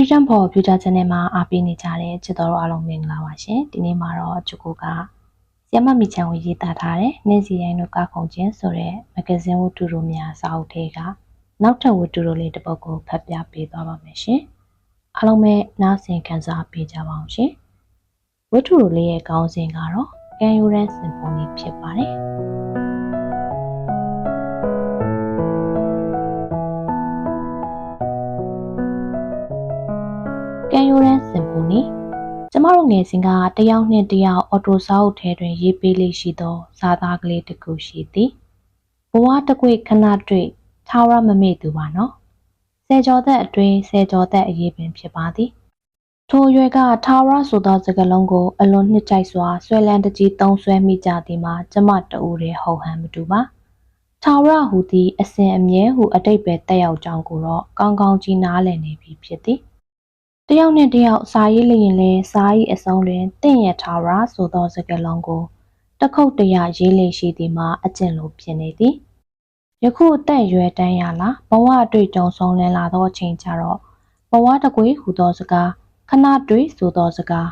Freedom for Future Channel မှာအားပေးနေကြတဲ့ချစ်တော်တို့အားလုံးမင်္ဂလာပါရှင်ဒီနေ့မှာတော့ချူကိုကဆီယမမီချန်ကိုရေးသားထားတဲ့နှင်းစီရိုင်းတို့ကခုံချင်းဆိုတဲ့မဂဇင်းဝတ္ထုတို့များစာအုပ်ထဲကနောက်ထပ်ဝတ္ထုတို့လေးတစ်ပုဒ်ကိုဖတ်ပြပေးသွားပါမယ်ရှင်အားလုံးပဲနားဆင်ခံစားပေးကြပါအောင်ရှင်ဝတ္ထုတို့လေးရဲ့ခေါင်းစဉ်ကတော့ကန်ယူရန်စင်ဖိုနီဖြစ်ပါတယ် ကန်ယူရန်စင်ဖိုနီကျမတို့ငယ်စဉ်ကတယောက်နဲ့တယောက်အော်တိုစာအုပ်ထဲတွင် ရေးပေးလေးရှိသောဇာသားကလေးတစ်ခုရှိသည်ဘဝတစ်ခွေခဏတွေ့ထာဝရမမေ့သူပါနော်ဆယ်ကျော်သက်အတွင်းဆယ်ကျော်သက်အရေးပင်ဖြစ်ပါသည်ထိုရွယ်ကထာဝရဆိုသောစကားလုံးကိုအလွန်နှစ်ကြိုက်စွာဆွဲလန်းတကြီးသုံးဆွဲမိကြသည်မှာကျမတဦးတည်းဟုတ်ဟန်မတူပါထာဝရဟူသည်အစဉ်အမြဲဟုအတိတ်ပဲတက်ရောက်ကြောင်းကိုတော့ကောင်းကောင်းကြီးနားလည်နေပြီဖြစ်သည် တယောက်နဲ့တယောက်စာရေးလျင်လဲစာရေးအဆုံးတွင်တင့်ရထာဝရဆိုသောစကားလုံးကိုတခုတ်တရရေးလေရှိသည်မှာအကျင့်လိုဖြစ်နေသည်ယခုအသက်ရွယ်တန်းရလာဘဝအတွေ့အကြုံဆုံးလင်းလာသောအချိန်ကျတော့ဘဝတကွေဟူသောစကားခဏတွေ့ဆိုသောစကား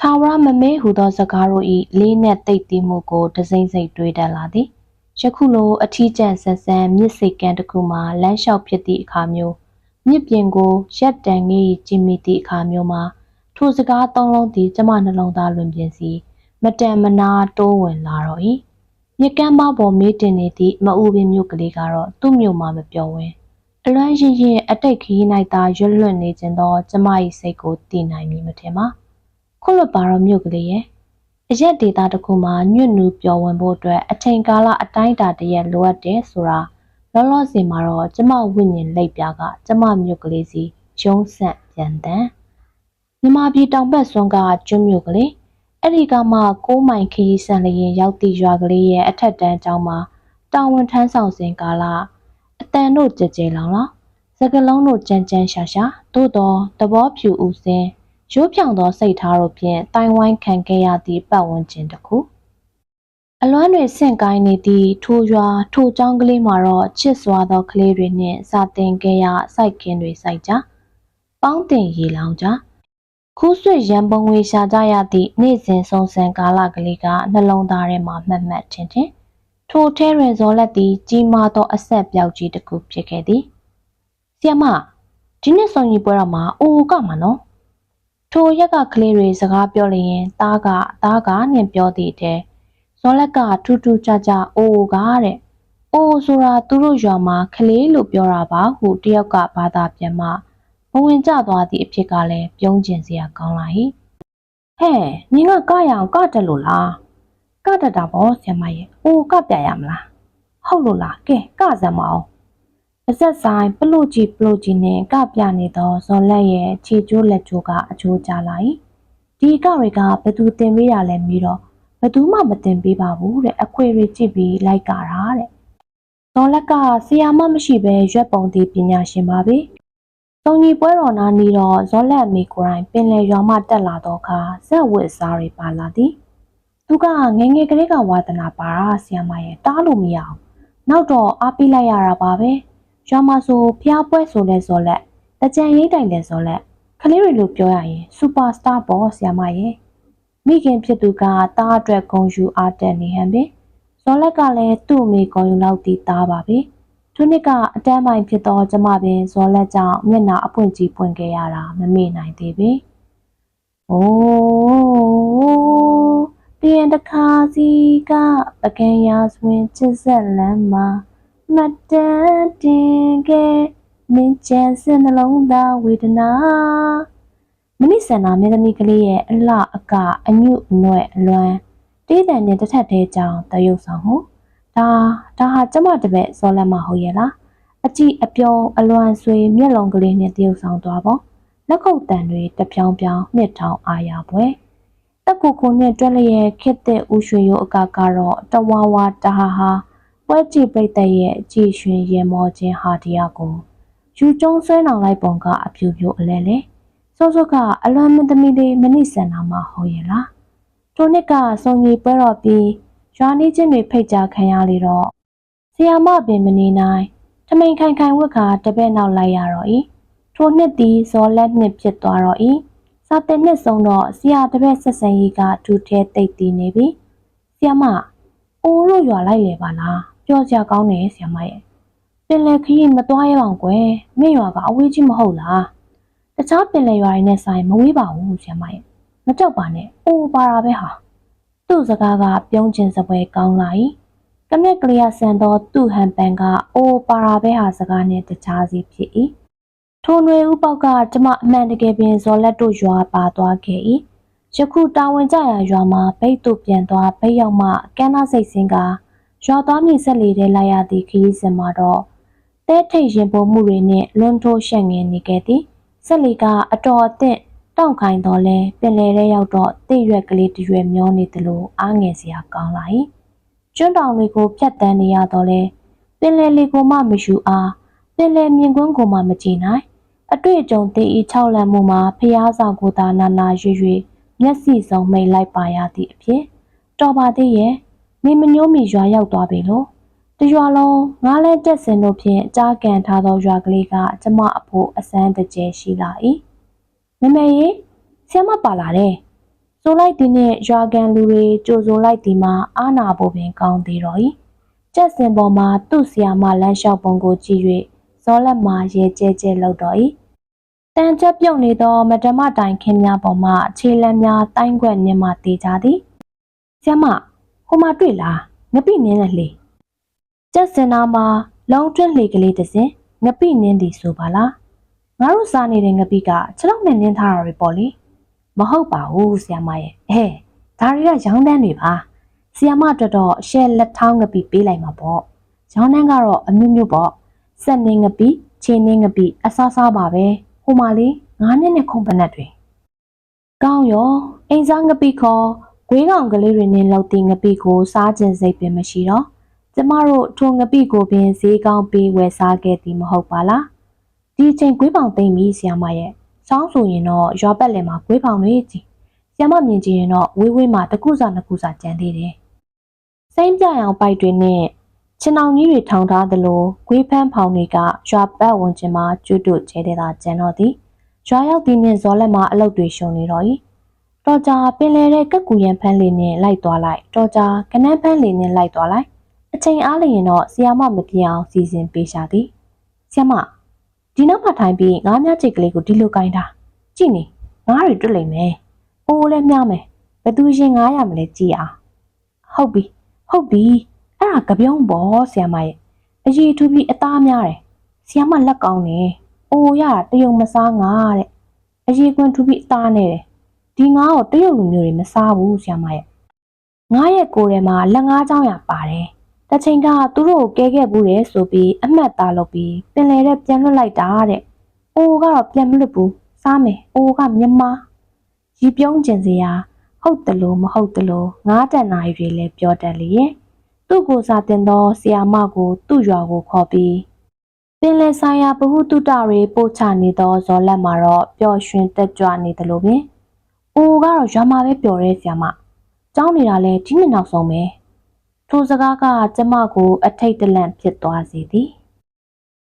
ထာဝရမမေးဟူသောစကားတို့၏လေးနက်သိပ်တည်မှုကိုတစိမ့်စိတ်တွေးတတ်လာသည်ယခုလိုအထီးကျန်ဆန်းဆန်းမြစ်စိတ်ကန်တစ်ခုမှလမ်းလျှောက်ဖြစ်သည့်အခါမျိုး မြစ်ပြင်ကိုရက်တန်ငေးကြည့်မိသည့်အခါမျိုးမှာထိုစကားသုံးလုံးသည်ကျမနှလုံးသားလွင်ပြင်စီမတန်မနာတိုးဝင်လာတော့၏မြကမ်းမပေါ်မေးတင်နေသည့်မအူပင်မြို့ကလေးကတော့သူ့မြို့မှာမပြောဝင်းအလွမ်းရင်ရင်အတိတ်ခရီး၌သာရွတ်လွတ်နေခြင်းသောကျမ၏စိတ်ကိုတည်နိုင်မည်မထင်ပါခုလွတ်ပါတော့မြို့ကလေးရဲ့အရက်ဒေတာတစ်ခုမှာညွတ်နူးပျော်ဝင်ဖို့အတွက်အချိန်ကာလအတိုင်းအတာတရက်လိုအပ်တယ်ဆိုတာ လောလောဆယ်မှာတော့ကျမဝိညာဉ်လက်ပြကကျမမြို့ကလေးစီကျုံးဆန့်ပြန်တန်မြမပြည်တောင်ဘက်စွန်းကကျွန်းမြို့ကလေးအဲ့ဒီကမှ6မိုင်ခရီးဆန်လျင်ရောက်သည့်ရွာကလေးရဲ့အထက်တန်းကျောင်းမှာတာဝန်ထမ်းဆောင်စဉ်ကာလအတန်တို့ကြဲကြဲလောင်လောင်စကလုံးတို့ကြမ်းကြမ်းရှာရှာသို့တော်သဘောဖြူဦးစင်းရိုးဖြောင်သောစိတ်ထားတို့ဖြင့်တိုင်ဝိုင်းခံခဲ့ရသည့်ပတ်ဝန်းကျင်တစ်ခု အလွမ်းတွေဆင့်ကိုင်းနေသည့်ထိုရွာထိုကျောင်းကလေးမှာတော့ချစ်စွာသောကလေးတွေနှင့်စာသင်ခဲ့ရစိုက်ခင်းတွေစိုက်ကြပေါင်းတင်ရေလောင်ကြခူးဆွေရန်ပုံငွေရှာကြရသည့်နေ့စဉ်ဆုံးစံကာလကလေးကနှလုံးသားထဲမှာမှတ်မှတ်ထင်ထင်ထိုထဲတွင်ဇော်လက်သည်ကြီးမားသောအဆက်ပြောက်ကြီးတစ်ခုဖြစ်ခဲ့သည်ဆီယမဒီနေ့ဆောင်ကြီးပွဲတော်မှာအိုးကမှာနော်ထိုရက်ကကလေးတွေစကားပြောလျင်သားကသားကနှင့်ပြောသည့်တဲ့ ဇော်လက်ကထူးထူးခြားခြားအိုးကတဲ့အိုးဆိုတာသူတို့ရွာမှာကလေးလို့ပြောတာပါဟုတယောက်ကဘာသာပြန်မှဘဝင်ကျသွားသည့်အဖြစ်ကလည်းပြုံးကျင်စရာကောင်းလာ၏ဟဲ့နင်ကကရအောင်ကတက်လို့လားကတက်တာပေါ့ဆရာမရဲ့အိုးကပြရမလားဟုတ်လို့လားကဲကစမ်းမအောင်အဆက်ဆိုင်ပလို့ကြီးပလို့ကြီးနဲ့ကပြနေသောဇော်လက်ရဲ့ခြေကျိုးလက်ကျိုးကအကျိုးကြလာ၏ဒီကတွေကဘသူတင်ပေးရလဲပြီးတော့ ဘသူမှမတင်ပေးပါဘူးတဲ့အခွေတွေကြည့်ပြီးလိုက်ကြတာတဲ့ဇော်လက်ကဆရာမမရှိဘဲရွက်ပုံသည့်ပညာရှင်ပါပဲ။သုံးကြီးပွဲတော်နာနီတော့ဇော်လက်အမေကိုယ်တိုင်ပင်လယ်ရွာမှတက်လာတော့ခါဇက်ဝစ်စားတွေပါလာသည်။သူကငငယ်ကလေးကဝါသနာပါတာဆရာမရဲ့တားလို့မရအောင်။နောက်တော့အားပေးလိုက်ရတာပါပဲ။ရွာမှာဆိုဖျားပွဲဆိုလဲဇော်လက်တကြံရိတ်တိုင်လဲဇော်လက်ကလေးတွေလို့ပြောရရင်စူပါစတာပေါ့ဆရာမရဲ့။ မိခင်ဖြစ်သူကတားအတွက်ဂုံယူအားတက်နေဟန်ပင်ဇော်လက်ကလည်းသူ့အမေဂုံယူလောက်တီးသားပါပဲ။ထိုနှစ်ကအတန်းပိုင်းဖြစ်သောကျမပင်ဇော်လက်ကြောင့်မျက်နှာအပွင့်ကြီးပွင့်ခဲ့ရတာမမေ့နိုင်သေးပေ။အိုးတရင်တခါစီကပကံရာဆွင်ချစ်ဆက်လမ်းမှာမတ်တန်တင်ခဲ့မင်းချမ်းစနှလုံးသားဝေဒနာ မနိစန္နာမင်းသမီးကလေးရဲ့အလှအကအညွအနွဲ့အလွမ်းတေးတန်နဲ့တစ်ထက်သေးကြောင်တရုပ်ဆောင်ဟုဒါဒါဟာကျမတပည့်ဇော်လက်မဟုတ်ရဲ့လားအကြည့်အပြုံးအလွမ်းဆွေမျက်လုံးကလေးနဲ့တရုပ်ဆောင်သွားပေါ့လက်ခုပ်တန်တွေတပြောင်ပြောင်နှစ်ထောင်အာရပွဲတက်ကူကူနဲ့တွက်လျက်ခစ်တဲ့ဦးရွှေရိုးအကကတော့တဝါဝါတဟာဟာပွဲကြည့်ပိတ်တဲ့ရဲ့ကြည်ရွှင်ရေမောခြင်းဟာတရားကိုယူကျုံဆွဲနောင်လိုက်ပုံကအပြူပြူအလဲလဲ စောစောကအလွမ်းမသမီးလေးမနိစန္နာမဟုတ်ရဲ့လားထိုနှစ်ကစုံကြီးပွဲတော်ပြီးရွာနေချင်းတွေဖိတ်ကြားခံရလေတော့ဆီယာမပင်မနေနိုင်ထမိန်ခိုင်ခိုင်ဝက်ခါတပည့်နောက်လိုက်ရတော့ဤထိုနှစ်သည်ဇော်လက်နှစ်ဖြစ်သွားတော့၏စာတင်နှစ်ဆုံးတော့ဆရာတပည့်ဆက်ဆံရေးကဒူထဲတိတ်တည်နေပြီဆရာမအိုးတို့ရွာလိုက်လေပါလားပြောစရာကောင်းတယ်ဆရာမရဲ့ပင်လယ်ခရီးမသွားရအောင်ကွယ်မင်းရွာကအဝေးကြီးမဟုတ်လား တခြားပင်လယ်ရွာတွေနဲ့ဆိုင်မဝေးပါဘူးဆရာမရဲ့မကြောက်ပါနဲ့အိုးပါတာပဲဟာသူ့စကားကပြုံးကျင်စပွဲကောင်းလာ၏ကနက်ကလေးရဆန်သောသူ့ဟန်ပန်ကအိုးပါတာပဲဟာစကားနဲ့တခြားစီဖြစ်၏ထိုຫນွေဥပေါက်ကကျမအမှန်တကယ်ပင်ဇော်လက်တို့ရွာပါသွားခဲ့၏ယခုတာဝန်ကျရာရွာမှာဘိတ်တို့ပြန်သွားဘိတ်ရောက်မှကန်းနာစိတ်စင်းကရွာသားမြေဆက်လေထဲလိုက်ရသည့်ခရီးစဉ်မှာတော့တဲထိတ်ရင်ပေါ်မှုတွေနဲ့လွန်ထိုးရှက်ငင်နေခဲ့သည် ဆက်လီကအတော်အသင့်တောင့်ခိုင်တော်လဲပင်လယ်ထဲရောက်တော့တိတ်ရွက်ကလေးတစ်ရွက်မျောနေသလိုအားငယ်စရာကောင်းလာ၏ကျွန်းတောင်တွေကိုဖြတ်တန်းနေရတော့လဲပင်လယ်လေးကိုမှမယူအားပင်လယ်မြင်ကွင်းကိုမှမကြည့်နိုင်အတွေ့အကြုံသိဤ၆လမ်းမှုမှာဖျားစာကိုသာနာနာရွရွမျက်စိစုံမိတ်လိုက်ပါရသည့်အဖြစ်တော်ပါသေးရဲ့နေမညိုးမီရွာရောက်သွားပြီလို့ တရွာလုံးငားလဲတက်စင်တို့ဖြင့်ကြားကန်ထားသောရွာကလေးကကျမအဖို့အစမ်းတကျဲရှိလာ၏မမေရေဆရာမပါလာတယ်ဆိုလိုက်သည်နှင့်ရွာကန်လူတွေကြိုဆိုလိုက်သည်မှာအာနာဖို့ပင်ကောင်းသေးတော့၏ကျက်စင်ပေါ်မှာသူ့ဆရာမလမ်းလျှောက်ပုံကိုကြည့်၍ဇောလက်မှာရဲကျဲကျဲလောက်တော့၏တန်ချက်ပြုတ်နေသောမဓမ္မတိုင်ခင်းများပေါ်မှခြေလမ်းများတိုင်းခွက်မြင်မှတေးကြသည်ဆရာမဟိုမှာတွေ့လားငပိနင်းနဲ့လေ ကျက်စင်နာမှာလုံးတွင်းလေကလေးတစ်စင်ငပိနင်းသည်ဆိုပါလားငါတို့စားနေတဲ့ငပိကခြေထောက်နဲ့နင်းထားတာတွေပေါ့လေမဟုတ်ပါဘူးဆရာမရဲ့အဲဒါတွေကရောင်းတန်းတွေပါဆီယမအတွက်တော့ရှယ်လက်ထောင်းငပီပေးလိုက်မှာပေါ့။ရောင်းနှန်းကတော့အမျိုးမျိုးပေါ့။စက်နေငပီခြေနေငပီအစားစားပါပဲ။ဟိုမှာလေငါးနှစ်နဲ့ခုံပနက်တွေ။ကောင်းရောအိမ်စားငပီခေါ်ဂွေးကောင်ကလေးတွေနဲ့လောက်တဲ့ငပီကိုစားခြင်းစိတ်ပင်မရှိတော့ ကျမတို့ထိုငပီကိုပင်ဈေးကောင်းပေးဝယ်စားခဲ့သည်မဟုတ်ပါလား။ဒီချိန်ဂွေးပေါင်သိမ့်ပြီးဆီယမရဲ့စောင်းဆိုရင်တော့ရွာပတ်လည်မှာဂွေးပေါင်တွေကြီး။ဆီယမမြင်ကြည့်ရင်တော့ဝေးဝေးမှာတစ်ခုစားနှစ်ခုစားကြံသေးတယ်။စိမ့်ပြရောင်ပိုက်တွေနဲ့ခြေနှောင်ကြီးတွေထောင်ထားသလိုဂွေးဖန်းဖောင်တွေကရွာပတ်ဝန်းကျင်မှာကျွတ်တို့ကျဲတဲ့တာကျန်တော့သည်ရွာရောက်သည်နှင့်ဇော်လက်မှာအလုတ်တွေရှုံနေတော့၏တော်ကြာပင်လေတဲ့ကက်ကူရန်ဖန်းလေးနဲ့လိုက်သွားလိုက်တော်ကြာကနန်းဖန်းလေးနဲ့လိုက်သွားလိုက် အချိန်အားလျင်တော့ဆီယာမမပြင်းအောင်စီစဉ်ပေးရှာသည်ဆီယာမဒီနောက်မှထိုင်ပြီးငါးမြချိတ်ကလေးကိုဒီလိုကင်တာကြည့်နေငါးတွေတွေ့လိမ့်မယ်အိုးလည်းမြားမယ်ဘသူရှင်ငားရမလဲကြည့်အောင်ဟုတ်ပြီဟုတ်ပြီအဲ့ဒါကပြုံးပေါ့ဆီယာမရဲ့အရေးထူပြီးအသားများတယ်ဆီယာမလက်ကောင်းနေအိုးရတာတယုံမစားငါတဲ့အရေးကွန်းထူပြီးအသားနဲ့တယ်ဒီငါ့ကိုတရုတ်လူမျိုးတွေမစားဘူးဆီယာမရဲ့ငါရဲ့ကိုယ်ထဲမှာလက်ငါးချောင်းရပါတယ် တချိန်ကသူတို့ကိုကဲခဲ့ဘူးတယ်ဆိုပြီးအမှတ်သားလုပ်ပြီးပင်လေတဲ့ပြန်လွတ်လိုက်တာတဲ့အိုးကတော့ပြန်မလွတ်ဘူးစားမယ်အိုးကမြမရီပြုံးကျင်စရာဟုတ်တယ်လို့မဟုတ်တယ်လို့ငါးတန်နာရီတွေလည်းပြောတတ်လေရဲ့သူ့ကိုစာတင်သောဆီယာမကိုသူ့ရွာကိုခေါ်ပြီးပင်လယ်ဆိုင်ရာဘဟုတုတတွေပို့ချနေသောဇော်လက်မှာတော့ပျော်ရွှင်တက်ကြွနေတယ်လို့ပင်အိုကတော့ရွာမှာပဲပျော်ရဲဆီယာမကြောင်းနေတာလဲဒီနှစ်နောက်ဆုံးပဲ ထိုစကားကကျမကို အထိတ်တလန့်ဖြစ်သွားစေသည်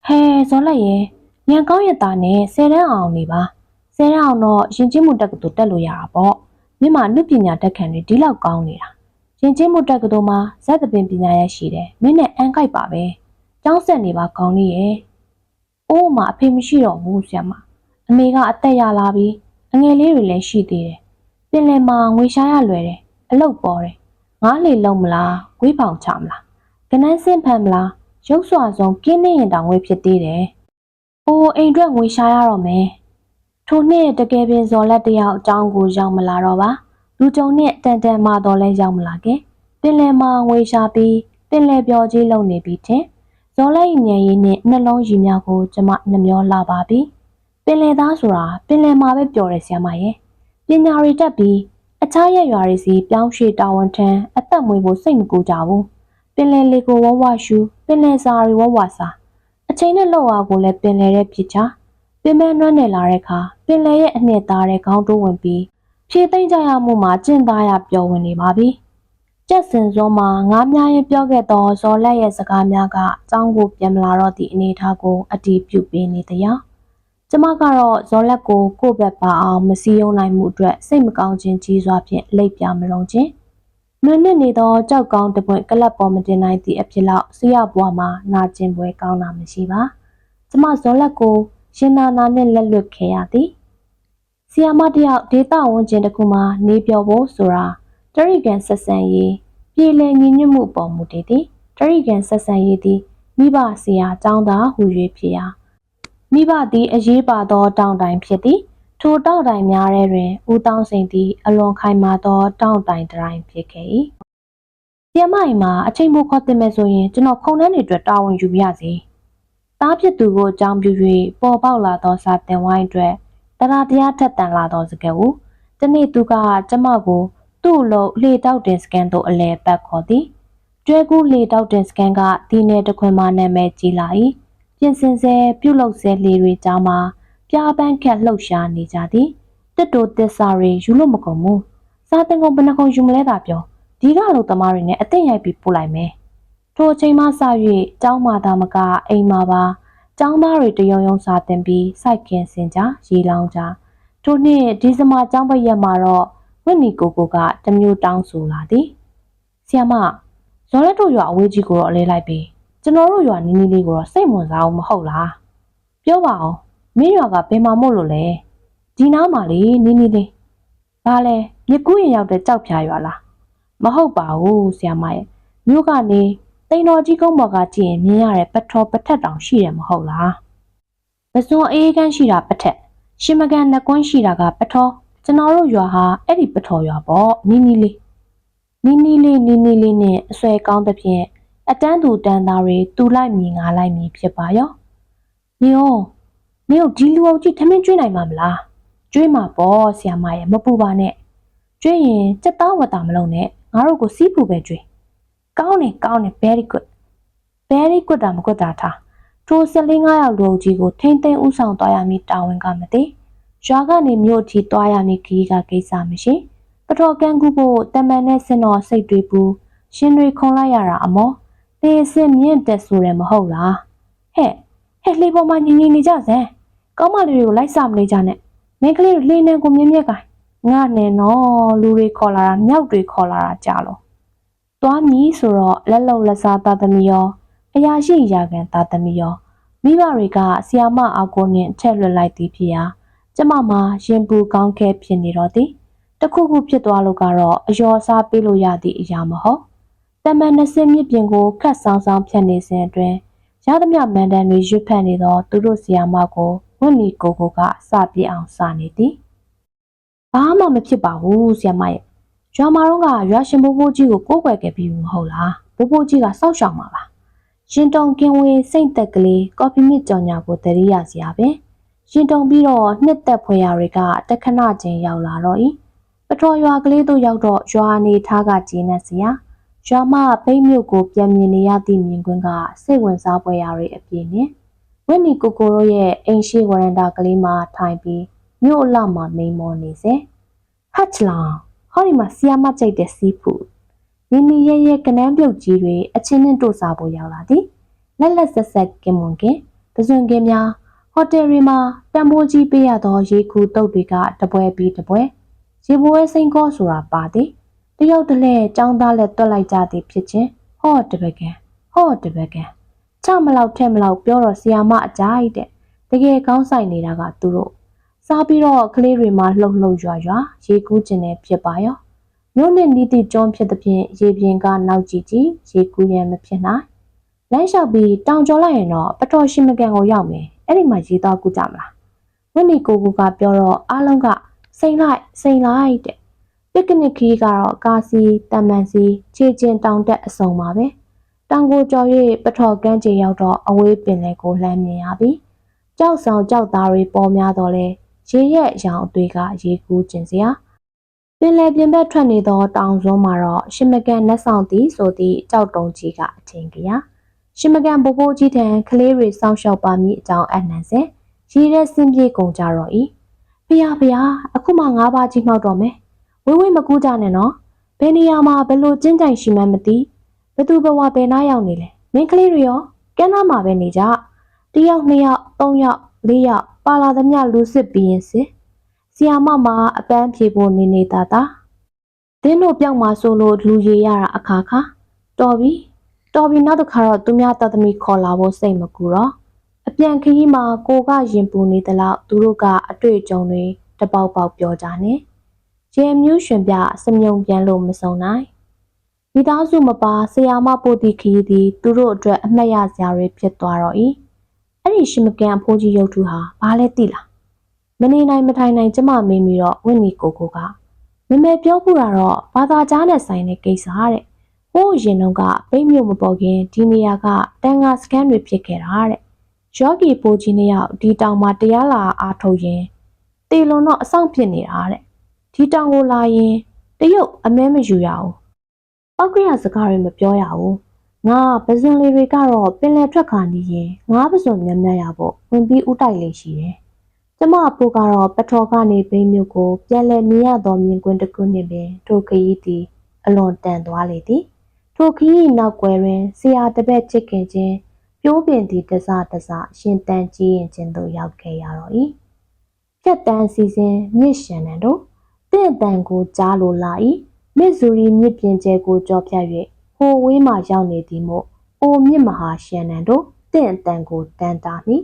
ဟဲဇော်လက်ရဲ့ညံကောင်းရတာနဲ့ဆယ်တန်းအောင်နေပါဆယ်တန်းအောင်တော့ရင်ချင်းမှုတက်ကတူတက်လို့ရတာပေါ့မြမနုပညာတက်ခံတွေဒီလောက်ကောင်းနေတာရင်ချင်းမှုတက်ကတူမှာဇက်သပင်ပညာရရှိတယ်မင်းနဲ့အန်ကိုက်ပါပဲကျောင်းဆက်နေပါကောင်းလေးရဲ့အိုးမှာအဖေမရှိတော့ဘူးဆရာမအမေကအသက်ရလာပြီးအငယ်လေးတွေလည်းရှိသေးတယ်ပင်လယ်မှာငွေရှားရလွယ်တယ်အလုတ်ပေါ်တယ် ငားလေလုံးမလားဂွေးပေါင်ချမလားကနန်းစင့်ဖန်မလားရုပ်စွာဆုံးကင်းနေရင်တောင်ငွေဖြစ်သေးတယ်။အိုးအိမ်အတွက်ငွေရှာရတော့မယ်။ထိုနှစ်တကယ်ပင်ဇော်လက်တယောက်အကြောင်းကိုရောက်မလာတော့ပါ။လူကြုံနဲ့တန်တန်မှတော့လဲရောက်မလာခင်။ပင်လယ်မှာငွေရှာပြီးပင်လယ်ပျော်ကြီးလုံနေပြီတဲ့။ဇော်လက်ရဲ့ဉာဏ်ရည်နဲ့နှလုံးရည်များကိုကျမနှမျောလာပါပြီ။ပင်လယ်သားဆိုတာပင်လယ်မှာပဲပျော်တယ်ဆရာမရဲ့။ပညာတွေတက်ပြီး အခြားရက်ရွာတွေစီပြောင်းရွှေ့တာဝန်ထမ်းအသက်မွေးဖို့စိတ်မကူကြဘူးပင်လယ်လေးကိုဝဝရှူပင်လယ်စာရီဝဝစာအချိန်နဲ့လောက်အားကိုလည်းပင်လယ်ရဲ့ဖြစ်ချပင်မနှွမ်းနယ်လာတဲ့အခါပင်လယ်ရဲ့အနှစ်သားတဲ့ခေါင်းတိုးဝင်ပြီးဖြည့်သိမ့်ကြရမှုမှာကျင့်သားရပျော်ဝင်နေပါပြီကျက်စင်စောမှာငားများရင်ပြောခဲ့သောဇော်လက်ရဲ့စကားများကအကြောင်းကိုပြန်မလာတော့သည့်အနေအထားကိုအတီးပြုတ်ပေးနေသည်။ ကျမကတော့ဇော်လက်ကိုကိုယ့်ဘက်ပါအောင်မစည်းရုံးနိုင်မှုအတွက်စိတ်မကောင်းခြင်းကြီးစွာဖြင့်လိပ်ပြမလုံးခြင်းနွေနှစ်နေသောကြောက်ကောင်းတစ်ပွင့်ကလပ်ပေါ်မတင်နိုင်သည့်အဖြစ်လောက်ဆရာဘွားမှာနာကျင်ပွဲကောင်းတာမရှိပါကျမဇော်လက်ကိုရှင်နာနာနဲ့လက်လွတ်ခဲ့ရသည်ဆီယာမတယောက်ဒေတာဝန်ကျင်တစ်ခုမှာနေပြော်ဖို့ဆိုတာတရိကန်ဆက်ဆံရေးပြည်လည်ညီညွတ်မှုပေါ်မူတည်သည်တရိကန်ဆက်ဆံရေးသည်မိဘဆရာကျောင်းသားဟူ၍ဖြစ်ရာ မိဘသည်အရေးပါသော တောင်တိုင်ဖြစ်သည်ထိုတောင်တိုင်များထဲတွင်ဦးတောင်းစိန်သည် အလွန်ခိုင်မာသော တောင်တိုင်တစ်တိုင်းဖြစ်ခဲ့၏ဆီယမအိမ်မှာအချိန်မိုးခေါ်တင်မဲ့ဆိုရင်ကျွန်တော်ခုံနှန်းတွေအတွက်တာဝန်ယူပြရစီတားဖြစ်သူကိုအကြောင်းပြု၍ပေါ်ပေါက်လာသောစာတင်ဝိုင်းအတွက်တရားတရားထက်တန်လာသောစကားကိုတနေ့သူကကျမကိုသူ့အလို့လေတောက်တင်စကန်သို့အလဲပတ်ခေါ်သည်ကျွဲကူးလေတောက်တင်စကန်ကဒီနယ်တစ်ခွင်မှနာမည်ကြီးလာ၏ ပြင်ဆင်ဆဲပြုတ်လုဆဲလေတွေကြားမှာပြားပန်းခက်လှုပ်ရှားနေကြသည်တစ်တိုတစ္စာတွေယူလို့မကုန်ဘူးစာတင်ကုန်ဘယ်နှကုန်ယူမလဲသာပြောဒီကလို့သမားတွေနဲ့အသိရိုက်ပြီးပို့လိုက်မယ်ထိုအချိန်မှစ၍ကျောင်းမာသားမကအိမ်မှာပါကျောင်းသားတွေတယုံယုံစာတင်ပြီးစိုက်ကင်စင်ကြရေလောင်းကြထိုနှစ်ဒီဇင်ဘာကျောင်းပရက်မှာတော့ဝင့်နီကိုကိုကတမျိုးတောင်းဆိုလာသည်ဆီယမဇော်လက်တို့ရွာအဝေးကြီးကိုတော့အလဲလိုက်ပြီ ကျွန်တော်တို့ရွာနီးနီးလေးကိုတော့စိတ်ဝင်စားအောင်မဟုတ်လားပြောပါအောင်မင်းရွာကဘယ်မှာမို့လို့လဲဒီနားမှာလေနီးနီးလေးဘာလဲမြကူးရင်ရောက်တဲ့ကြောက်ဖြာရွာလားမဟုတ်ပါဘူးဆီယမရဲ့မြို့ကနေတိန်တော်ကြီးကုန်းပေါ်ကကြည့်ရင်မြင်ရတဲ့ပထောပထက်တောင်ရှိတယ်မဟုတ်လားပစွန်အေးကန်းရှိတာပထက်ရှင်မကန်နှကွန်းရှိတာကပထောကျွန်တော်တို့ရွာဟာအဲ့ဒီပထောရွာပေါ့နီးနီးလေးနီးနီးလေးနီးနီးလေးနဲ့အဆွဲကောင်းသဖြင့် အတန်းသူတန်းသားတွေတူလိုက်မြင်ငါလိုက်မြင်ဖြစ်ပါရော။နေအောင်နေအောင်ဒီလူအုပ်ကြီးထမင်းကျွေးနိုင်မှာမလား။ကျွေးမှာပေါ့ဆရာမရဲ့မပူပါနဲ့။ကျွေးရင်စက်သားဝတ်တာမလုပ်နဲ့ငါတို့ကိုစီးပူပဲကျွေး။ကောင်းတယ်ကောင်းတယ် very good very good တာမကွတ်တာထား။ထို14 5ယောက်လူအုပ်ကြီးကိုထိမ့်သိမ်းဥဆောင်သွားရမည်တာဝန်ကမသိ။ရွာကနေမြို့ထိသွားရမည်ခီးကကိစ္စမရှိ။ပထော်ကန်ကူဖို့တမန်နဲ့စင်တော်စိတ်တွေပူရှင်တွေခုံလိုက်ရတာအမော သေစင်မြင့်တက်ဆိုရမဟုတ်လားဟဲ့ဟဲ့လှေပေါ်မှာညီညီနေကြစမ်းကောင်းမလေးတွေကိုလိုက်စမနေကြနဲ့မင်းကလေးလှေနှံကိုမြင်းမြက်ကငါနဲ့နော်လူတွေခေါ်လာတာမြောက်တွေခေါ်လာတာကြာလို့သွားမည်ဆိုတော့လက်လုံလက်စားသားသမီးရောအရာရှိရာခံသားသမီးရောမိဘတွေကဆီယာမအောက်ကိုနှင့်ထက်လွတ်လိုက်သည်ဖြစ်ရာကျမမှာရင်ပူကောင်းခဲဖြစ်နေတော့သည်တခုခုဖြစ်သွားလို့ကတော့အယောစားပေးလို့ရသည့်အရာမဟုတ် တမန်နှစ်စင်းမြစ်ပြင်ကိုခတ်ဆောင်ဆောင်ဖြတ်နေစဉ်အတွင်းရသမျှမန်တန်တွေရွတ်ဖက်နေသောသူတို့ဆီယာမကိုဝင့်နီကိုကိုကစပြစ်အောင်စနေသည်ဘာမှမဖြစ်ပါဘူးဆီယာမရဲ့ရွာမာတော့ကရွာရှင်ဘိုးဘိုးကြီးကိုကိုးကွယ်ခဲ့ပြီးမဟုတ်လားဘိုးဘိုးကြီးကစောက်ရှောင်ပါပါရှင်တုံကင်းဝေးစိတ်သက်ကလေးကော်ဖီမစ်ကြော်ညာကိုတရိယာစရာပဲရှင်တုံပြီးတော့နှစ်သက်ဖွယ်ရာတွေကတခဏချင်းရောက်လာတော့၏ပထော်ရွာကလေးတို့ရောက်တော့ရွာနေထားကကျင်းနေစရာ ရွာမဘိတ်မြို့ကိုပြန်မြင်နေရသည့်မြင်ကွင်းကစိတ်ဝင်စားဖွယ်ရာတွေအပြည့်နဲ့ဝင်းနီကိုကိုတို့ရဲ့အိမ်ရှိဝရန်တာကလေးမှာထိုင်ပြီးမြို့အလှမှာမိန်မောနေစေဟတ်ချလောင်ဟောဒီမှာဆီယာမကြိတ်တဲ့စီးဖူးနီနီရဲရဲကနန်းပြုတ်ကြီးတွေအချင်းနဲ့တို့စားဖို့ရောက်လာသည်လက်လက်ဆက်ဆက်ကင်မွန်ကင်ပဇွန်ကင်များဟိုတယ်တွေမှာတံပိုးကြီးပေးရသောရေကူတုတ်တွေကတပွဲပြီးတပွဲရေပွဲစိန်ကောဆိုတာပါသည် တယောက်တလဲចောင်းသားလက်တွက်လိုက်ကြသည်ဖြစ်ချင်းဟော့တပကံဟော့တပကံချမလောက်ထက်မလောက်ပြောတော့ဆီယာမအကြိုက်တဲ့တကယ်ကောင်းဆိုင်နေတာကသူတို့စားပြီးတော့ကလေးတွေမှာလှုပ်လှုပ်ရွာရွာရေကူးကျင်နေဖြစ်ပါရောမြို့နဲ့နီးတိကျွန်းဖြစ်တဲ့ဖြင့်ရေပြင်ကနောက်ကြည့်ကြည့်ရေကူးရန်မဖြစ်နိုင်လမ်းလျှောက်ပြီးတောင်ကျော်လိုက်ရင်တော့ပတော်ရှိမကန်ကိုရောက်မယ်အဲ့ဒီမှာရေတော့ကူးကြမလားဝင်းနီကိုကူကပြောတော့အားလုံးကစိန်လိုက်စိန်လိုက်တဲ့ ပစ်ကနစ်ခီးကတော့ကာစီတမန်စီခြေကျင်တောင်တက်အစုံပါပဲတောင်ကိုကျော်၍ပထော်ကန်းချေရောက်တော့အဝေးပင်လေကိုလှမ်းမြင်ရပြီကြောက်ဆောင်ကြောက်သားတွေပေါ်များတော့လဲရေရဲ့ရောင်အသွေးကရေကူးကျင်စရာပင်လယ်ပြင်ဘက်ထွက်နေသောတောင်စွန်းမှာတော့ရှင်မကန်နက်ဆောင်သည်ဆိုသည့်ကြောက်တုံကြီးကအထင်ကရရှင်မကန်ဘိုးဘိုးကြီးထံကလေးတွေစောင့်ရှောက်ပါမည်အကြောင်းအနှံစေရေရဲစင်းပြေကုန်ကြတော့၏ဖျားဖျားအခုမှငါးပါးကြီးမှောက်တော့မယ် ဝေးဝေးမကူးကြနဲ့နော်ဘယ်နေရာမှာဘယ်လိုကျင်းကြိုင်ရှိမှန်းမသိဘသူဘဝဘယ်နာရောက်နေလဲမင်းကလေးတွေရောကန်းသားမှာပဲနေကြတယောက်နှစ်ယောက်သုံးယောက်လေးယောက်ပပါလာသမျှလူစစ်ပြီးရင်စစ်ဆီယာမမှာအပန်းဖြေဖို့နေနေတာတာတင်းတို့ပြောက်မှာဆိုလို့လူရေရတာအခါခါတော်ပြီတော်ပြီနောက်တစ်ခါတော့သူများတသမီခေါ်လာဖို့စိတ်မကူတော့အပြန်ခရီးမှာကိုကရင်ပူနေသလောက်သူတို့ကအတွေ့အကြုံတွေတပေါက်ပေါက်ပြောကြနေ ရဲမျိုးရှင်ပြစမြုံပြန်လို့မစုံနိုင်မိသားစုမပါဆရာမပို့တီခရီးသည်သူတို့အတွက်အမှတ်ရစရာတွေဖြစ်သွားတော့၏အဲ့ဒီရှင်မကန်အဖိုးကြီးရုပ်ထုဟာဘာလဲသိလားမနေနိုင်မထိုင်နိုင်ကျမမေးပြီးတော့ဝင့်နီကိုကိုကမမေပြောပူတာတော့ဘာသာကြားနဲ့ဆိုင်တဲ့ကိစ္စတဲ့ဟိုးရင်တော့ကပိတ်မြို့မပေါ်ခင်ဒီနေရာကတန်ငါစကန်တွေဖြစ်ခဲ့တာတဲ့ယောဂီပိုးကြီးနှစ်ယောက်ဒီတောင်မှာတရားလာအားထုတ်ရင်တေလွန်တော့အဆောင်ဖြစ်နေတာတဲ့ ဒီတောင်ကိုလာရင်တရုတ်အမဲမယူရဘူးပောက်ကရစကားတွေမပြောရဘူးငါပဇွန်လေးတွေကတော့ပင်လယ်ထွက်ခါနေရင်ငါပဇွန်များများရဖို့ဝင်ပြီးဥတိုက်လေးရှိတယ်ကျမအဖိုးကတော့ပထော်ကနေဘိန်းမြို့ကိုပြန်လည်မြင်ရသောမြင်ကွင်းတစ်ခုနှင့်ပင်ထိုခရီးသည်အလွန်တန်သွားလေသည်ထိုခရီးနောက်ွယ်တွင်ဆရာတပည့်ချစ်ခင်ချင်းပြိုးပင်သည်တစတစရှင်တန်ကြီးရင်ချင်းသို့ရောက်ခဲ့ရတော့၏ဖြတ်တန်းစီစဉ်မြစ်ရှန်နံတို့ တင့်တန်ကိုကြားလိုလာ၏မစ်ဇူရီမြစ်ပြင်ကျဲကိုကြောဖြတ်၍ဟိုဝေးမှရောက်နေသည်မို့အိုမြစ်မဟာရှန်နံတို့တင့်တန်ကိုတန်တာမိ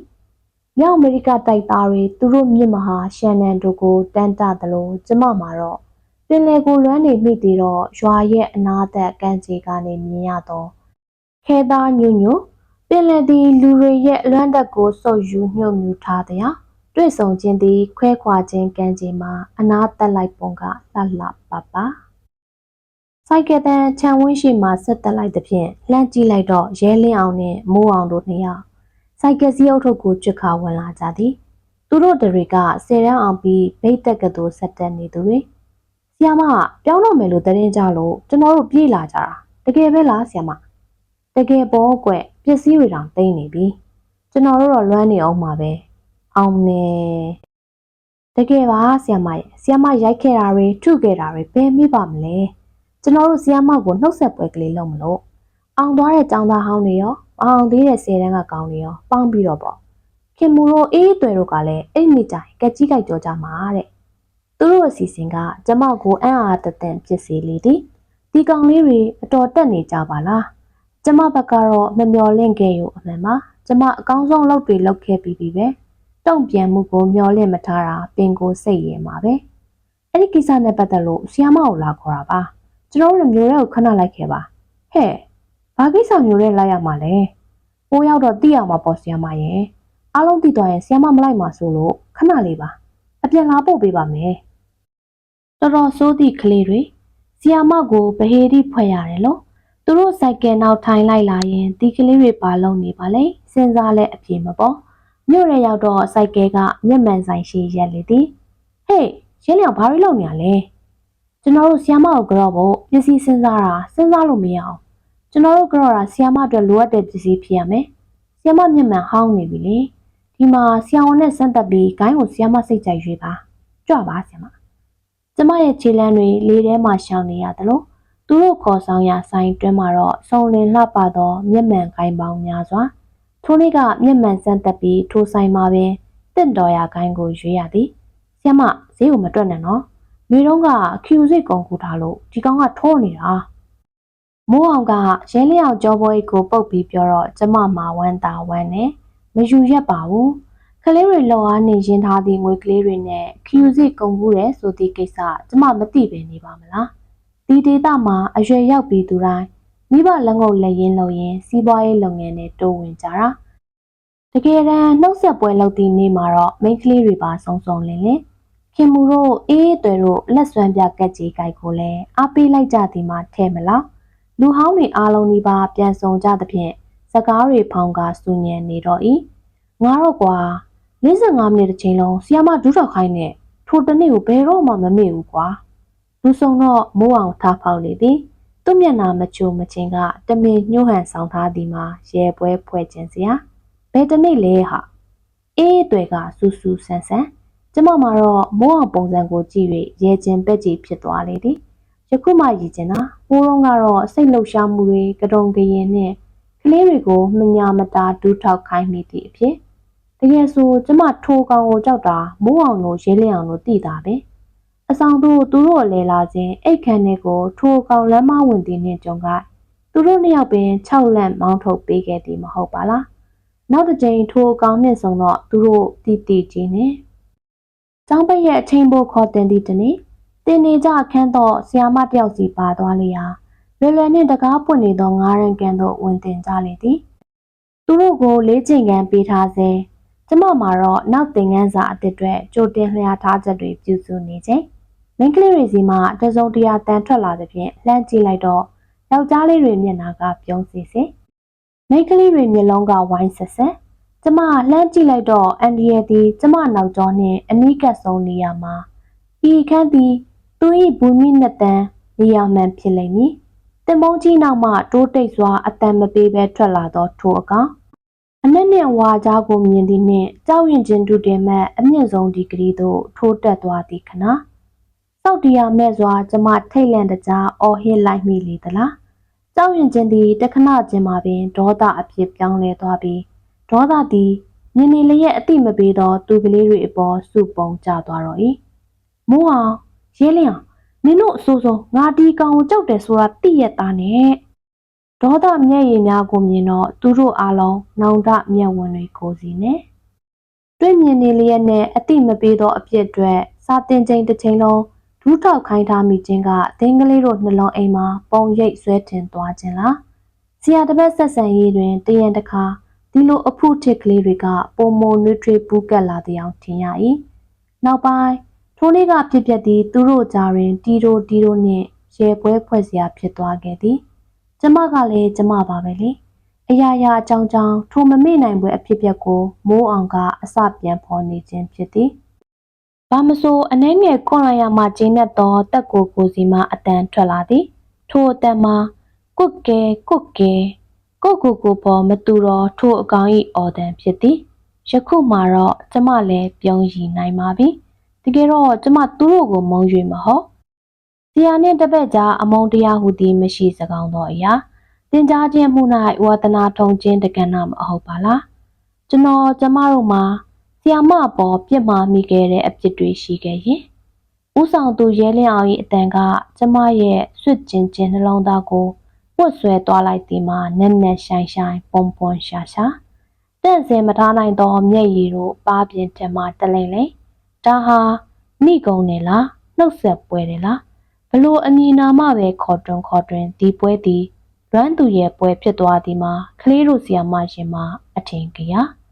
မြောက်အမေရိကတိုက်သားတွေသူတို့မြစ်မဟာရှန်နံတို့ကိုတန်တာသလိုကျမမှာတော့ပင်လယ်ကိုလွမ်းနေမိသေးတော့ရွာရဲ့အနာသက်ကမ်းခြေကနေမြင်ရတော့ခဲသားညွညွပင်လယ်သည်လူတွေရဲ့လွမ်းတက်ကိုစုပ်ယူညှို့မြူထားသည် တွေ့ဆုံခြင်းသည် ခွဲခွာခြင်းကမ်းခြေမှာအနာသက်လိုက်ပုံကလှလှပပစိုက်ကတန်ခြံဝင်းရှိမှဆက်တက်လိုက်သည်ဖြင့်လှမ်းကြည့်လိုက်တော့ရဲလင်းအောင်နှင့်မိုးအောင်တို့နှစ်ယောက်စိုက်ကစီးအုပ်ထုပ်ကိုကျွတ်ခါဝင်လာကြသည် သူတို့တွေကဆယ်ရန်အောင်ပြီးဗိတ်တက်ကတူဆက်တက်နေသူတွေဆီယမပြောင်းတော့မယ်လို့တရင်ကြလို့ကျွန်တော်တို့ပြေးလာကြတာတကယ်ပဲလားဆီယမတကယ်ပေါ်ကွပစ္စည်းတွေတောင်တိမ့်နေပြီကျွန်တော်တို့တော့လွမ်းနေအောင်မှာပဲ အောင်နေတကယ်ပါဆီယမရဲ့ဆီယမရိုက်ခဲ့တာတွေထုခဲ့တာတွေဘယ်မိပါမလဲကျွန်တော်တို့ဆီယမကိုနှုတ်ဆက်ပွဲကလေးလုပ်မလို့အောင်သွားတဲ့ចောင်းသားဟောင်းတွေရောအောင်သေးတဲ့ဆယ်တန်းကကောင်းတွေရောပေါင်းပြီးတော့ပေါ့ခင်မူတို့အေးအသွယ်တို့ကလည်းအိတ်မိတိုင်ကက်ကြီးကြိုက်ကြောကြမှာတဲ့သူတို့အစီအစဉ်ကကျမကိုအံ့အားတသင့်ဖြစ်စေလေသည်ဒီကောင်လေးတွေအတော်တက်နေကြပါလားကျမဘက်ကတော့မမျော်လင့်ခဲ့ရအမှန်ပါကျမအကောင်းဆုံးလုပ်တွေလုပ်ခဲ့ပြီးပြီပဲ တုံ့ပြန်မှုကိုမျော်လင့်မထားတာပင်ကိုစိတ်ရဲမှာပဲအဲ့ဒီကိစ္စနဲ့ပတ်သက်လို့ဆီယမကိုလာခေါ်တာပါကျွန်တော်တို့မျိုးရဲကိုခဏလိုက်ခဲ့ပါဟဲ့ဘာကိစ္စမျိုးရဲလိုက်ရမှာလဲပိုးရောက်တော့သိရမှာပေါ့ဆီယမရဲ့အားလုံးသိသွားရင်ဆီယမမလိုက်မှာဆိုလို့ခဏလေးပါအပြန်လာပို့ပေးပါမယ်တော်တော်စိုးသည့်ကလေးတွေဆီယမကိုဗဟေဒီဖွဲ့ရတယ်လို့သူတို့စိုက်ကယ်နောက်ထိုင်လိုက်လာရင်ဒီကလေးတွေပါလုံးနေပါလေစဉ်းစားလဲအပြေမပေါ် မြို့ရဲရောက်တော့စိုက်ကယ်ကမျက်မှန်ဆိုင်ရှိရက်လေသည်ဟေးရင်းလျောင်ဘာတွေလုပ်နေရလဲကျွန်တော်တို့ဆီယမကိုကြော့ဖို့ပစ္စည်းစဉ်းစားတာစဉ်းစားလို့မရအောင်ကျွန်တော်တို့ကြော့တာဆီယမအတွက်လိုအပ်တဲ့ပစ္စည်းဖြစ်ရမယ်ဆီယမမျက်မှန်ဟောင်းနေပြီလေဒီမှာဆီယဝန်နဲ့စမ်းသက်ပြီးဂိုင်းကိုဆီယမစိတ်ကြိုက်ရွေးပါကြွပါဆီယမကျမရဲ့ခြေလမ်းတွေလေးထဲမှာရှောင်နေရတယ်လို့သူတို့ခေါ်ဆောင်ရာဆိုင်တွင်းမှာတော့စုံလင်လှပသောမျက်မှန်ကိုင်းပေါင်းများစွာ ထိုနေ့ကမျက်မှန်စမ်းသက်ပြီးထိုဆိုင်မှာပင်တင့်တော်ရာကိုင်းကိုရွေးရသည်ဆရာမဈေးကိုမတွက်နဲ့နော်မိတော့ကခ ्यू စိတ်ကုန်ကူထားလို့ဒီကောင်ကထိုးနေတာမိုးအောင်ကရဲလျောက်ကြောပွဲကိုပုတ်ပြီးပြောတော့ကျမမှာဝမ်းသာဝမ်းနဲ့မယူရက်ပါဘူးကလေးတွေလောအားနေရင်ထားသည့်ငွေကလေးတွေနဲ့ခ ्यू စိတ်ကုန်ကူတယ်ဆိုသည့်ကိစ္စကျမမသိပဲနေပါမလားဒီဒေသမှာအရွယ်ရောက်ပြီးသူတိုင်း မိဘလက်ငုပ်လက်ရင်းလုံရင်စီးပွားရေးလုပ်ငန်းနဲ့တိုးဝင်ကြတာတကယ်တမ်းနှုတ်ဆက်ပွဲလုပ်သည့်နေ့မှာတော့မိန်းကလေးတွေပါစုံစုံလင်းလင်းခင်မူတို့အေးတွေတို့လက်စွမ်းပြကက်ကြီးကြိုက်ကိုလည်းအားပေးလိုက်ကြသည်မှာထဲမလားလူဟောင်းတွေအားလုံးဒီပါပြန်ဆောင်ကြသဖြင့်စကားတွေဖောင်ကားစူညံနေတော့ဤငါတော့ကွာ45မိနစ်တစ်ချိန်လုံးဆီယမဒူးတော်ခိုင်းနဲ့ထိုတနေ့ကိုဘယ်တော့မှမမေ့ဘူးကွာလူစုံတော့မိုးအောင်ထားဖောက်လေသည် သူ့မျက်နှာမချိုမချင်းကတမင်ညှို့ဟန်ဆောင်ထားသည်မှာရဲပွဲဖွဲ့ခြင်းစရာဘယ်တနေ့လဲဟာအေးတွေကစူးစူးဆန်းဆန်းကျမမှာတော့မိုးအောင်ပုံစံကိုကြည့်၍ရဲခြင်းပက်ကြီးဖြစ်သွားလေသည်ယခုမှရည်ကျင်တာပိုးတော့ကတော့စိတ်လှုပ်ရှားမှုတွေကတုံကရင်နဲ့ကလေးတွေကိုမညာမတာဒူးထောက်ခိုင်းမိသည့်အဖြစ်တကယ်ဆိုကျမထိုးကောင်ကိုကြောက်တာမိုးအောင်တို့ရဲလင်းအောင်တို့တည်တာပဲ အဆောင်တို့သူတို့လဲလာခြင်းအိတ်ခမ်းတွေကိုထိုးကောင်လမ်းမဝင်သည်နှင့်ကြုံကသူတို့နှစ်ယောက်ပင်6လန့်မောင်းထုတ်ပေးခဲ့သည်မဟုတ်ပါလားနောက်တစ်ကြိမ်ထိုးကောင်နှင့်ဆုံတော့သူတို့တည်တည်ကြီးနဲ့ကျောင်းပိတ်ရဲ့အချိန်ဖို့ခေါ်တင်သည့်တနေ့တင်နေကြခန်းတော့ဆီယာမတယောက်စီပါသွားလေရာလွယ်လွယ်နှင့်တကားပွင့်နေသောငားရန်ကန်သို့ဝင်တင်ကြလေသည်သူတို့ကိုလေးချိန်ကန်ပေးထားစေကျမမှာတော့နောက်သင်ခန်းစာအသစ်တွေကြိုတင်လျာထားချက်တွေပြုစုနေချိန် မိန်းကလေးတွေစီမှတစုံတရာတန်ထွက်လာသဖြင့်လှမ်းကြည့်လိုက်တော့ယောက်ျားလေးတွေမျက်နှာကပြုံးစီစီမိန်းကလေးတွေမျက်လုံးကဝိုင်းဆက်ဆက်ကျမလှမ်းကြည့်လိုက်တော့အန်ဒီယယ်သည်ကျမနောက်ကျောနှင့်အနီးကပ်ဆုံးနေရာမှာဤခန်းသည်သူ၏ဘူမိနှစ်တန်နေရာမှန်ဖြစ်လိမ့်မည်တင်မုံကြီးနောက်မှတိုးတိတ်စွာအတန်မပေးဘဲထွက်လာသောထိုအကောင်အနက်နှင့်ဝါကြားကိုမြင်သည်နှင့်ကြောက်ရွံ့ခြင်းတုတင်မဲ့အမြင့်ဆုံးဒီဂရီသို့ထိုးတက်သွားသည်ခဏ စောက်တရားမဲ့စွာကျမထိတ်လန့်တကြားအော်ဟစ်လိုက်မိလေသလားကြောက်ရွံ့ခြင်းသည်တခဏချင်းမှာပင်ဒေါသအဖြစ်ပြောင်းလဲသွားပြီးဒေါသသည်မြင်နေလျက်အတိမပေးသောသူကလေးတွေအပေါ်စုပုံကျသွားတော့၏မိုးအောင်ရဲလျောင်နင်တို့အဆိုးဆုံးငါဒီကောင်ကိုကြောက်တယ်ဆိုတာသိရတာနဲ့ဒေါသမျက်ရည်များကိုမြင်တော့သူတို့အားလုံးနောင်တမျက်ဝန်းတွေကိုစီနေတွေ့မြင်နေလျက်နဲ့အတိမပေးသောအပြစ်အတွက်စာတင်ချိန်တစ်ချိန်လုံး ဒူးထောက်ခိုင်းထားမိခြင်းကသင်္ကလေးတို့နှလုံးအိမ်မှာပုံရိပ်ဆွဲတင်သွားခြင်းလားဆရာတစ်ပတ်ဆက်ဆံရေးတွင်တရံတခါဒီလိုအဖုထစ်ကလေးတွေကပုံမနွေးထွေးပူးကပ်လာတဲ့အောင်ထင်ရ၏နောက်ပိုင်းထိုနေ့ကဖြစ်ပျက်သည့်သူတို့ကြားတွင်တီတိုတီတိုနှင့်ရဲပွဲဖွဲ့စရာဖြစ်သွားခဲ့သည်ကျမကလည်းကျမပါပဲလေအရာရာအကြောင်းကြောင့်ထိုမမေ့နိုင်ပွဲအဖြစ်ပျက်ကိုမိုးအောင်ကအစပြန်ဖော်နေခြင်းဖြစ်သည် ဘာမဆိုအနှဲငယ်ခွန်လိုက်ရမှကျင်းတဲ့သောတက်ကိုကိုစီမှအတန်ထွက်လာသည်ထိုအတန်မှာကုတ်ကဲကုတ်ကဲကိုကိုကိုပေါ်မတူတော့ထိုအကောင်ဤအော်တန်ဖြစ်သည်ယခုမှတော့ကျမလည်းပြုံးရည်နိုင်ပါပြီတကယ်တော့ကျမသူတို့ကိုမုံရွေမဟုတ်ဆရာနှင့်တပည့်ကြားအမုန်းတရားဟုသည်မရှိစကောင်းသောအရာတင်ကြားခြင်းမှု၌ဝါသနာထုံခြင်းတကဏ္ဍမဟုတ်ပါလားကျွန်တော်ကျမတို့မှာ ဆီယာမပေါ်ပြစ်မှားမိခဲ့တဲ့အပြစ်တွေရှိခဲ့ရင်ဥဆောင်သူရဲလင်းအောင်၏အတန်ကကျမရဲ့ဆွတ်ကျင်ခြင်းနှလုံးသားကိုပွတ်ဆွဲသွားလိုက်သည်မှာနက်နက်ရှိုင်ရှိုင်ပုံပွန်ရှာရှာတန့်စင်မထားနိုင်သောမျက်ရည်တို့ပါပြင်းထက်မှတလိမ့်လိမ့်ဒါဟာမိကုံနေလားနှုတ်ဆက်ပွဲတယ်လားဘလို့အမည်နာမပဲခေါ်တွန်းခေါ်တွင်ဒီပွဲသည်လွမ်းသူရဲ့ပွဲဖြစ်သွားသည်မှာကလေးတို့ဆီယာမရှင်မှာအထင်ကြီး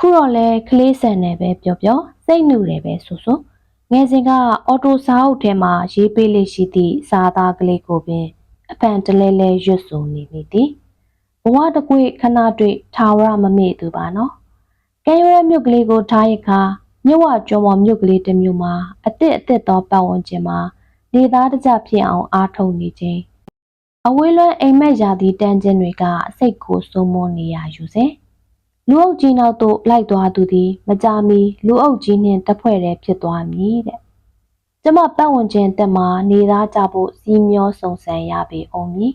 ခုတော့လဲကလေးဆန်နေပဲပြောပြောစိတ်နှူတယ်ပဲဆိုဆိုငယ်စဉ်ကအော်တိုစာအုပ်ထဲမှာရေးပေးလေးရှိသည့်စာသားကလေးကိုပင်အပန်တလဲလဲရွတ်ဆိုနေမိသည်ဘဝတကွေခဏတွေ့ထာဝရမမေ့သူပါနော်ကဲရွယ်မြုပ်ကလေးကိုထားရခါမြဝကျွန်းပေါ်မြုပ်ကလေးတစ်မျိုးမှာအစ်စ်အစ်စ်သောပတ်ဝန်းကျင်မှာနေသားတကြဖြစ်အောင်အားထုတ်နေခြင်းအဝေးလွှမ်းအိမ်မက်ရာသီတန်းခြင်းတွေကစိတ်ကိုစိုးမိုးနေရယူစေ လူအုပ်ကြီးနောက်သို့လိုက်သွားသူသည် မကြမီလူအုပ်ကြီးနှင့်တဖွဲ့တည်းဖြစ်သွားမည်တဲ့ကျမပတ်ဝန်းကျင်တက်မှာနေသားကြဖို့စီးမျောစုံစံရပေအောင်မည်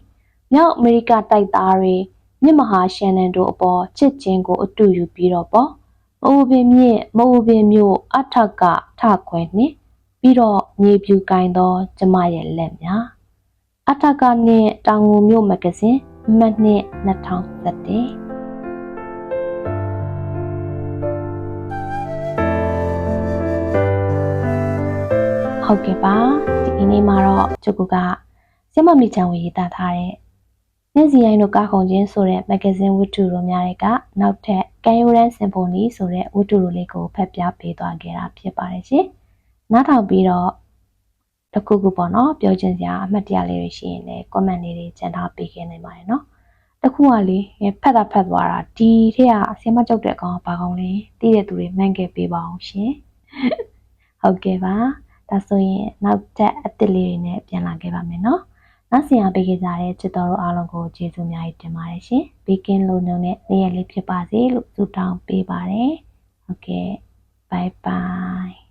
မြောက်အမေရိကတိုက်သားတွေမြစ်မဟာရှန်နန်တို့အပေါ်ချစ်ချင်းကိုအတူယူပြီးတော့ပေါ့မအူပင်မြင့်မအူပင်မြို့အထက်ကထခွဲနှင့်ပြီးတော့မြေပြူကင်သော ကျမရဲ့လက်များအထက်ကနှင့်တောင်ငူမြို့မဂ္ဂဇင်းအမှတ်နှစ်2017 ဟုတ်ကဲ့ပါဒီနေ့မှာတော့ကျုပ်ကစမမီချန်ဝေရေးသားထားတဲ့နှင်းစီရိုင်းတို့ကားခုံချင်းဆိုတဲ့မဂ္ဂဇင်းဝတ္ထုတို့များတွေကနောက်ထပ်ကန်ယိုရန်စင်ဖိုနီဆိုတဲ့ဝတ္ထုတို့လေးကိုဖတ်ပြပေးသွားခဲ့တာဖြစ်ပါတယ်ရှင်။နောက်ထောင်ပြီးတော့တခုခုပေါ့နော်ပြောချင်စရာအမှတ်တရလေးတွေရှိရင်လည်း comment လေးတွေကျန်ထားပေးခဲ့နိုင်ပါတယ်နော်။တခုကလေဖတ်တာဖတ်သွားတာဒီထက်ကဆင်မကြောက်တဲ့အကောင်ကဘာကောင်လဲသိတဲ့သူတွေမှန်ခဲ့ပေးပါအောင်ရှင်။ဟုတ်ကဲ့ပါ။ ဒါဆိုရင်နောက်ထပ်အစ်စ်လေးတွေနဲ့ပြန်လာခဲ့ပါမယ်နော်။နောက်ဆင်အားပေးခဲ့ကြတဲ့ချစ်တော်တို့အားလုံးကိုကျေးဇူးများတင်ပါတယ်ရှင်။ဘေးကင်းလုံခြုံတဲ့နေ့ရက်လေးဖြစ်ပါစေလို့ဆုတောင်းပေးပါတယ်။ဟုတ်ကဲ့။ bye bye